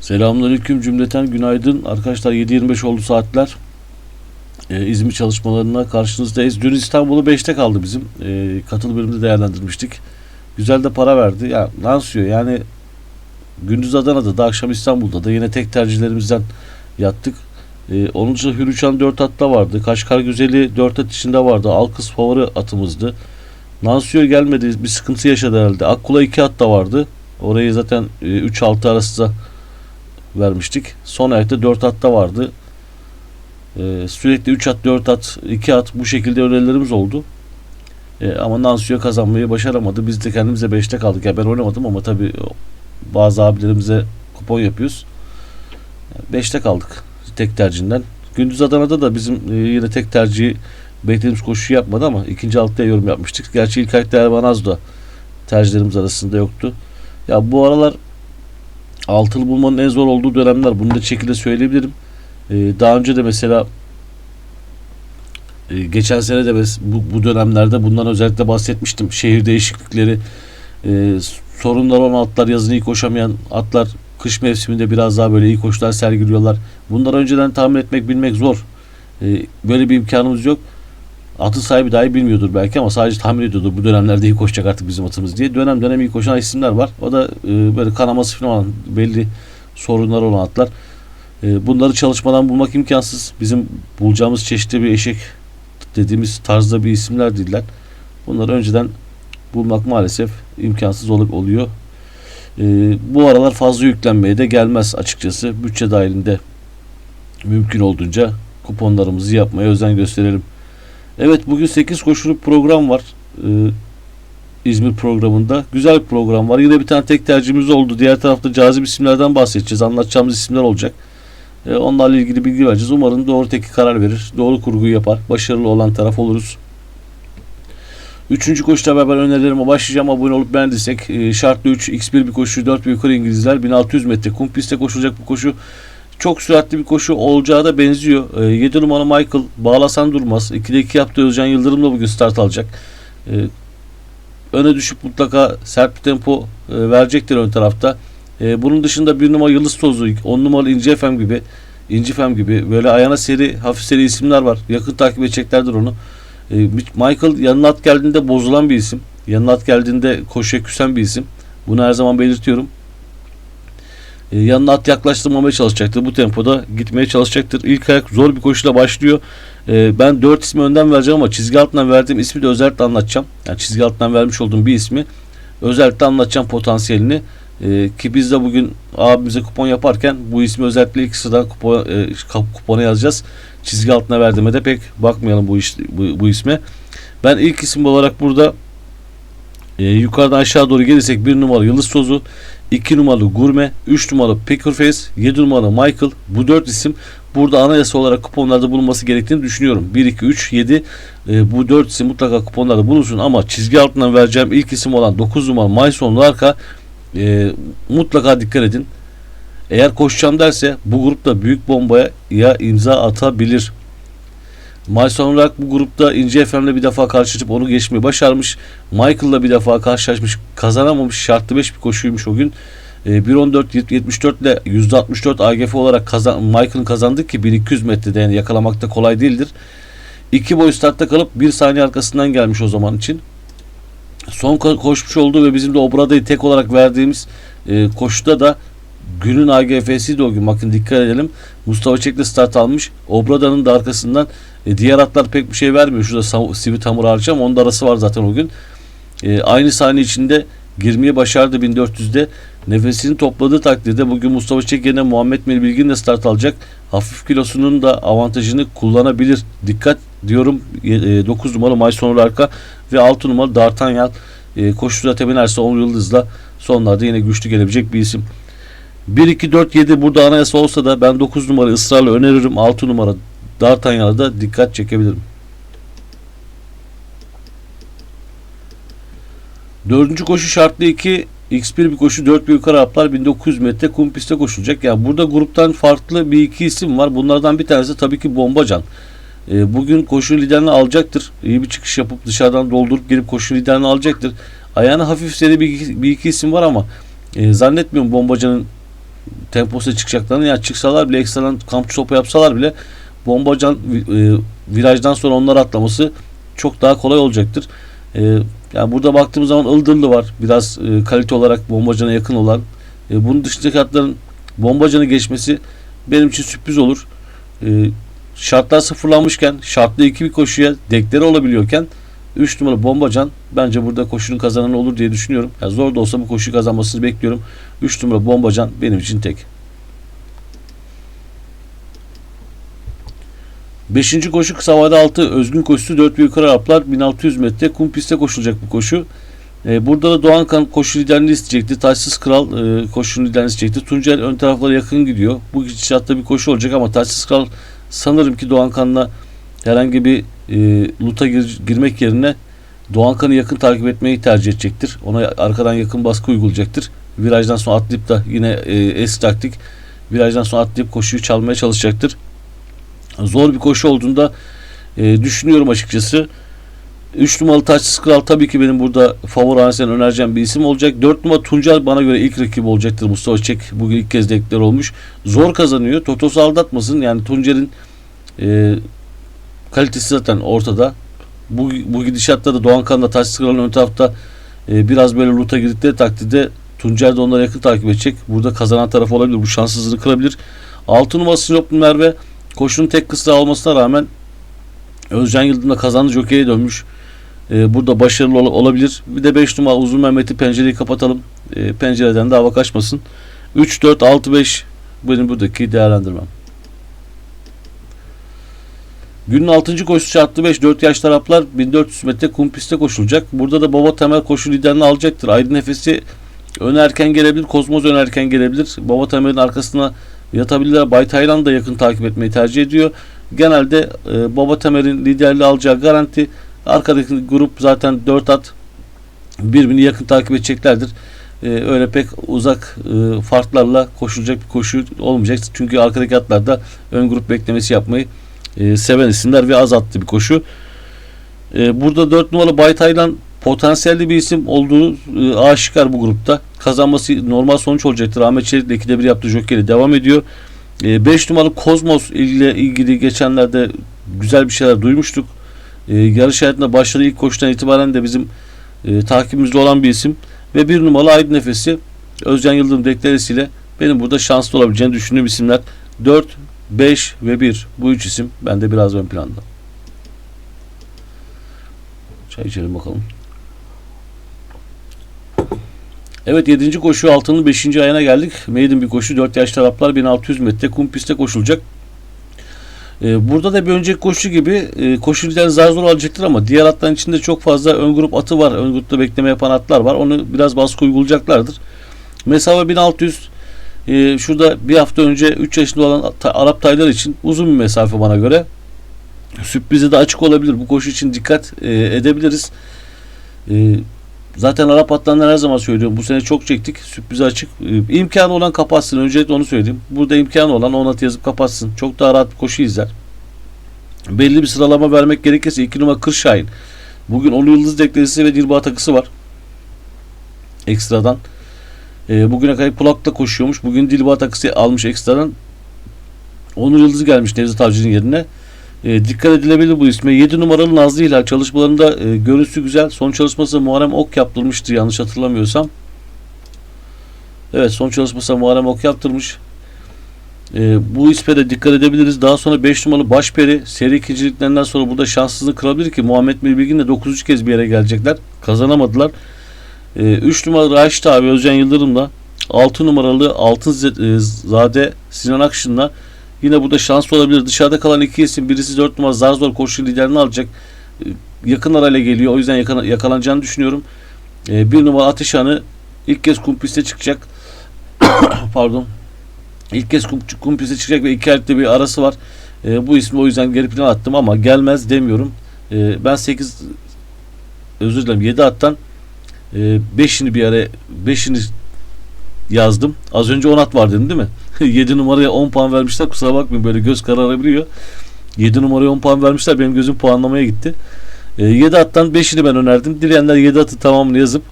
Selamünaleyküm cümleten günaydın. Arkadaşlar 7.25 oldu saatler. Ee, İzmir çalışmalarına karşınızdayız. Dün İstanbul'u 5'te kaldı bizim. Ee, katıl bölümünde değerlendirmiştik. Güzel de para verdi. Ya lansıyor yani gündüz Adana'da da akşam İstanbul'da da yine tek tercihlerimizden yattık. Ee, onun dışında Hürüçan 4 atta vardı. Kaşkar Güzeli 4 at içinde vardı. Alkız favori atımızdı. Nansiyo gelmedi. Bir sıkıntı yaşadı herhalde. Akkula 2 at vardı. Orayı zaten e, 3-6 arası da vermiştik. Son ayakta 4 atta vardı. Ee, sürekli 3 at, 4 at, 2 at bu şekilde önerilerimiz oldu. Ee, ama Nansiyo kazanmayı başaramadı. Biz de kendimize 5'te kaldık. Ya ben oynamadım ama tabii bazı abilerimize kupon yapıyoruz. 5'te kaldık tek tercihinden. Gündüz Adana'da da bizim e, yine tek tercihi beklediğimiz koşuyu yapmadı ama ikinci altta yorum yapmıştık. Gerçi ilk ayakta Erban Az da tercihlerimiz arasında yoktu. Ya bu aralar altılı bulmanın en zor olduğu dönemler. Bunu da şekilde söyleyebilirim. Ee, daha önce de mesela e, geçen sene de bu dönemlerde bundan özellikle bahsetmiştim. Şehir değişiklikleri, e, sorunlar olan atlar, yazın iyi koşamayan atlar kış mevsiminde biraz daha böyle iyi koşular sergiliyorlar. Bunları önceden tahmin etmek, bilmek zor. E, böyle bir imkanımız yok. Atın sahibi dahi bilmiyordur belki ama sadece tahmin ediyordur bu dönemlerde iyi koşacak artık bizim atımız diye. Dönem dönem iyi koşan isimler var. O da e, böyle kanaması falan olan belli sorunlar olan atlar. E, bunları çalışmadan bulmak imkansız. Bizim bulacağımız çeşitli bir eşek dediğimiz tarzda bir isimler değiller. Bunları önceden bulmak maalesef imkansız olup oluyor. E, bu aralar fazla yüklenmeye de gelmez açıkçası. Bütçe dahilinde mümkün olduğunca kuponlarımızı yapmaya özen gösterelim. Evet bugün 8 koşulu program var. Ee, İzmir programında. Güzel bir program var. Yine bir tane tek tercihimiz oldu. Diğer tarafta cazip isimlerden bahsedeceğiz. Anlatacağımız isimler olacak. Ee, onlarla ilgili bilgi vereceğiz. Umarım doğru teki karar verir. Doğru kurguyu yapar. Başarılı olan taraf oluruz. Üçüncü koşuyla beraber önerilerime başlayacağım. Abone olup beğendiysek e, şartlı 3, x1 bir koşu, 4 bir yukarı İngilizler, 1600 metre kum pistte koşulacak bu koşu çok süratli bir koşu olacağı da benziyor. E, 7 numara Michael bağlasan durmaz. 2'de 2 yaptı Özcan Yıldırım da bugün start alacak. E, öne düşüp mutlaka sert bir tempo e, verecektir ön tarafta. E, bunun dışında bir numara Yıldız Tozu, 10 numaralı İnci Efem gibi, İnci Efem gibi böyle ayağına seri, hafif seri isimler var. Yakın takip edeceklerdir onu. E, Michael yanına at geldiğinde bozulan bir isim. Yanına at geldiğinde koşuya küsen bir isim. Bunu her zaman belirtiyorum. E, yanına at yaklaştırmamaya çalışacaktır. Bu tempoda gitmeye çalışacaktır. İlk ayak zor bir koşuyla başlıyor. E, ben 4 ismi önden vereceğim ama çizgi altından verdiğim ismi de özellikle anlatacağım. Yani çizgi altından vermiş olduğum bir ismi özellikle anlatacağım potansiyelini. E, ki biz de bugün abimize kupon yaparken bu ismi özellikle ilk sıradan kupon, e, kupona yazacağız. Çizgi altına verdiğime de pek bakmayalım bu, iş, bu, bu isme. Ben ilk isim olarak burada e, yukarıdan aşağı doğru gelirsek bir numaralı Yıldız Tozu, 2 numaralı Gurme, 3 numaralı Peckerface, 7 numaralı Michael. Bu 4 isim burada anayasa olarak kuponlarda bulunması gerektiğini düşünüyorum. 1, 2, 3, 7 e, bu 4 isim mutlaka kuponlarda bulunsun ama çizgi altından vereceğim ilk isim olan 9 numaralı Maysonlu arka e, mutlaka dikkat edin. Eğer koşacağım derse bu grupta büyük bombaya ya imza atabilir. Mason olarak bu grupta İnce FM'le bir defa karşılaşıp onu geçmeyi başarmış. Michael'la bir defa karşılaşmış. Kazanamamış. Şartlı 5 bir koşuymuş o gün. E, 1.14.74 ile %64 AGF olarak kazan, Michael'ın kazandık ki 1200 metrede yani yakalamakta kolay değildir. İki boy startta kalıp bir saniye arkasından gelmiş o zaman için. Son ko- koşmuş olduğu ve bizim de Obrada'yı tek olarak verdiğimiz e, koşuda da günün AGF'si de o gün bakın dikkat edelim. Mustafa Çekli start almış. Obrada'nın da arkasından e, diğer atlar pek bir şey vermiyor. Şurada Sivit Hamur hariç ama onun da arası var zaten o gün. E, aynı saniye içinde girmeyi başardı 1400'de. Nefesini topladığı takdirde bugün Mustafa Çek yerine Muhammed Melih Bilgin de start alacak. Hafif kilosunun da avantajını kullanabilir. Dikkat diyorum 9 numaralı Maysonur Arka ve 6 numaralı D'Artagnan e, koşuda temenerse 10 yıldızla sonlarda yine güçlü gelebilecek bir isim. 1, 2, 4, 7 burada anayasa olsa da ben 9 numara ısrarla öneririm. 6 numara D'Artagnan'a da dikkat çekebilirim. Dördüncü koşu şartlı 2 X1 bir koşu 4 bir yukarı atlar 1900 metre kum pistte koşulacak. Yani burada gruptan farklı bir iki isim var. Bunlardan bir tanesi tabii ki Bombacan. E, bugün koşu liderini alacaktır. İyi bir çıkış yapıp dışarıdan doldurup gelip koşu liderini alacaktır. Ayağına hafif seri bir, bir iki isim var ama e, zannetmiyorum Bombacan'ın temposu çıkacaklarını ya çıksalar bile ekstradan kampçı topu yapsalar bile Bombacan e, virajdan sonra onları atlaması çok daha kolay olacaktır. E, yani burada baktığımız zaman Ildırlı var. Biraz e, kalite olarak Bombacan'a yakın olan. E, bunun dışındaki atların Bombacan'ı geçmesi benim için sürpriz olur. E, şartlar sıfırlanmışken şartlı iki bir koşuya dekleri olabiliyorken 3 numara Bombacan bence burada koşunun kazananı olur diye düşünüyorum. Yani zor da olsa bu koşuyu kazanmasını bekliyorum. 3 numara Bombacan benim için tek. Beşinci koşu kısa vade altı özgün koşusu 4 büyük Araplar 1600 metre kum pistte koşulacak bu koşu. Ee, burada da Doğan Kan koşu liderini isteyecekti. Taçsız Kral e, koşunun liderini isteyecekti. Tuncel ön taraflara yakın gidiyor. Bu gidişatta bir koşu olacak ama Taçsız Kral sanırım ki Doğan Kan'la herhangi bir e, luta gir, girmek yerine Doğan Kan'ı yakın takip etmeyi tercih edecektir. Ona arkadan yakın baskı uygulayacaktır. Virajdan sonra atlayıp da yine e, eski taktik virajdan sonra atlayıp koşuyu çalmaya çalışacaktır. Zor bir koşu olduğunda e, düşünüyorum açıkçası. 3 numaralı Taçsız Kral tabii ki benim burada favori hanesine önereceğim bir isim olacak. 4 numara Tuncel bana göre ilk rakibi olacaktır. Mustafa Çek bugün ilk kez deklar olmuş. Zor kazanıyor. Totos'u aldatmasın. Yani Tuncel'in e, kalitesi zaten ortada. Bu, bu gidişatta da Doğan Kan'la Taçsız Kral'ın ön tarafta e, biraz böyle luta girdikleri takdirde Tuncel de onları yakın takip edecek. Burada kazanan taraf olabilir. Bu şanssızlığı kırabilir. 6 numara Sinoplu Merve koşunun tek kısra olmasına rağmen Özcan Yıldırım'da kazandı jokeye dönmüş. Ee, burada başarılı ol- olabilir. Bir de 5 numara Uzun Mehmet'i pencereyi kapatalım. Ee, pencereden de hava kaçmasın. 3, 4, 6, 5 benim buradaki değerlendirmem. Günün 6. koşusu şartlı 5 4 yaş taraflar 1400 metre kum pistte koşulacak. Burada da Baba Temel koşu liderini alacaktır. Aydın Nefes'i ön erken gelebilir. Kozmoz ön erken gelebilir. Baba Temel'in arkasına yatabilirler. Bay Taylan da yakın takip etmeyi tercih ediyor. Genelde e, Baba Temel'in liderliği alacağı garanti. Arkadaki grup zaten 4 at birbirini yakın takip edeceklerdir. E, öyle pek uzak e, farklarla koşulacak bir koşu olmayacak. Çünkü arkadaki atlarda ön grup beklemesi yapmayı e, seven isimler ve az attı bir koşu. E, burada 4 numaralı Bay Taylan potansiyelli bir isim olduğu e, aşikar bu grupta. Kazanması normal sonuç olacaktır. Ahmet Çelik'le 2'de 1 yaptığı jokeri devam ediyor. 5 numaralı Kozmos ile ilgili geçenlerde güzel bir şeyler duymuştuk. E, yarış hayatında başladığı ilk koşudan itibaren de bizim e, takibimizde olan bir isim. Ve bir numaralı Aydın Nefesi Özcan Yıldırım deklaresiyle benim burada şanslı olabileceğini düşündüğüm isimler 4, 5 ve 1. Bu üç isim bende biraz ön planda. Çay içelim bakalım. Evet 7. koşu altının 5. ayına geldik. Maiden bir koşu 4 yaş taraflar 1600 metre kum pistte koşulacak. Ee, burada da bir önceki koşu gibi e, koşu lideri zar zor alacaktır ama diğer atların içinde çok fazla ön grup atı var. Ön grupta bekleme yapan atlar var. Onu biraz baskı uygulayacaklardır. Mesafe 1600 e, şurada bir hafta önce 3 yaşında olan Arap taylar için uzun bir mesafe bana göre. Sürprize de açık olabilir. Bu koşu için dikkat e, edebiliriz. E, Zaten Arap atlarından her zaman söylüyorum. Bu sene çok çektik. Sürprize açık. Ee, imkanı olan kapatsın. Öncelikle onu söyleyeyim. Burada imkanı olan onat yazıp kapatsın. Çok daha rahat bir koşu izler. Belli bir sıralama vermek gerekirse 2 numara Kırşahin. Bugün Olu Yıldız deklaresi ve Dilba takısı var. Ekstradan. Ee, bugüne kadar kulakla koşuyormuş. Bugün Dilba takısı almış ekstradan. Onur Yıldız gelmiş Nevzat Avcı'nın yerine. E, dikkat edilebilir bu isme. 7 numaralı Nazlı Hilal çalışmalarında e, görüntüsü güzel. Son çalışması Muharrem Ok yaptırmıştı yanlış hatırlamıyorsam. Evet son çalışması Muharrem Ok yaptırmış. E, bu isme de dikkat edebiliriz. Daha sonra 5 numaralı Başperi seri ikinciliklerinden sonra burada şanssızlık kırabilir ki Muhammed Bilgin de 9. kez bir yere gelecekler. Kazanamadılar. 3 e, numaralı Raşit abi Özcan Yıldırım'la 6 numaralı Altın Zade Sinan Akşın'la Yine burada şans olabilir. Dışarıda kalan iki isim birisi 4 numara zar zor koşu liderini alacak. Ee, yakın arayla geliyor. O yüzden yakala, yakalanacağını düşünüyorum. Ee, bir numara Ateşhan'ı ilk kez kum piste çıkacak. Pardon. İlk kez kum, kum piste çıkacak ve iki aylıkta bir arası var. Ee, bu ismi o yüzden geri plan attım ama gelmez demiyorum. Ee, ben 8 özür dilerim 7 attan 5'ini e, bir ara 5'ini yazdım. Az önce 10 at var dedim değil mi? 7 numaraya 10 puan vermişler. Kusura bakmayın böyle göz kararabiliyor. 7 numaraya 10 puan vermişler. Benim gözüm puanlamaya gitti. E, 7 attan 5'ini ben önerdim. Dileyenler 7 atı tamamını yazıp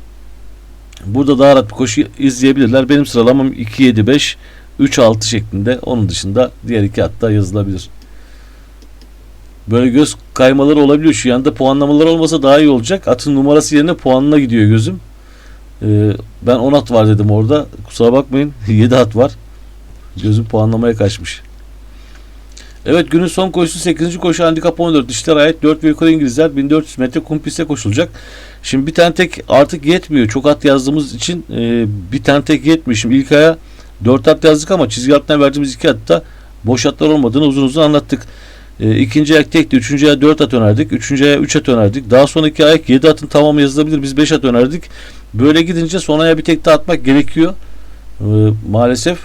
burada daha rahat bir koşu izleyebilirler. Benim sıralamam 2-7-5 3-6 şeklinde. Onun dışında diğer iki hatta yazılabilir. Böyle göz kaymaları olabiliyor. Şu yanda puanlamalar olmasa daha iyi olacak. Atın numarası yerine puanına gidiyor gözüm. Ee, ben 10 at var dedim orada. Kusura bakmayın. 7 at var. Gözüm puanlamaya kaçmış. Evet günün son koşusu 8. koşu handikap 14 dişler ait 4 ve İngilizler 1400 metre kum piste koşulacak. Şimdi bir tane tek artık yetmiyor. Çok at yazdığımız için e, bir tane tek yetmiyor. Şimdi ilk aya 4 at yazdık ama çizgi altına verdiğimiz 2 atta boş atlar olmadığını uzun uzun anlattık. E, ikinci ayak tekti. Üçüncü aya 4 at önerdik. Üçüncü aya 3 at önerdik. Daha sonraki ayak 7 atın tamamı yazılabilir. Biz 5 at önerdik. Böyle gidince son aya bir tek de atmak gerekiyor. E, maalesef.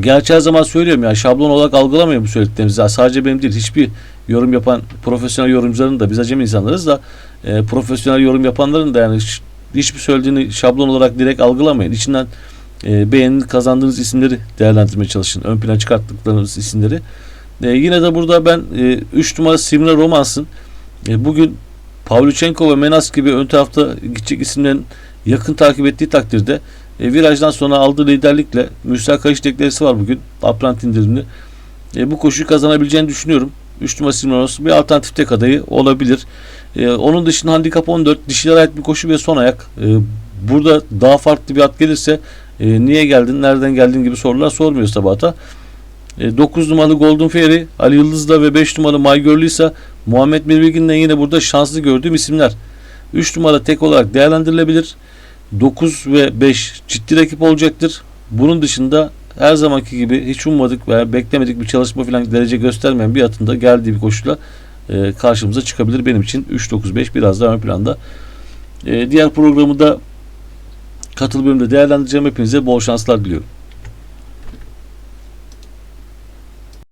Gerçi her zaman söylüyorum ya şablon olarak algılamayın bu söylediklerimizi. Sadece benim değil hiçbir yorum yapan profesyonel yorumcuların da biz acemi insanlarız da e, profesyonel yorum yapanların da yani hiçbir söylediğini şablon olarak direkt algılamayın. İçinden e, beğeni kazandığınız isimleri değerlendirmeye çalışın. Ön plana çıkarttıklarınız isimleri. E, yine de burada ben 3 numara Simra Romans'ın e, bugün Pavlyuchenko ve Menas gibi ön tarafta gidecek isimlerin yakın takip ettiği takdirde e, virajdan sonra aldığı liderlikle Mürsel Kayış deklaresi var bugün. Aprant indirimli. E, bu koşuyu kazanabileceğini düşünüyorum. 3 numara Simronos bir alternatif tek adayı olabilir. E, onun dışında handikap 14 dişilere ait bir koşu ve son ayak. E, burada daha farklı bir at gelirse e, niye geldin, nereden geldin gibi sorular sormuyor sabahta. E, 9 numaralı Golden Fairy, Ali Yıldız'la ve 5 numaralı My Girl'ü ise Muhammed Mirbilgin'le yine burada şanslı gördüğüm isimler. 3 numara tek olarak değerlendirilebilir. 9 ve 5 ciddi rakip olacaktır. Bunun dışında her zamanki gibi hiç ummadık veya beklemedik bir çalışma falan derece göstermeyen bir atında geldiği bir koşuyla e, karşımıza çıkabilir. Benim için 3-9-5 biraz daha ön planda. E, diğer programı da katıl bölümde değerlendireceğim. Hepinize bol şanslar diliyorum.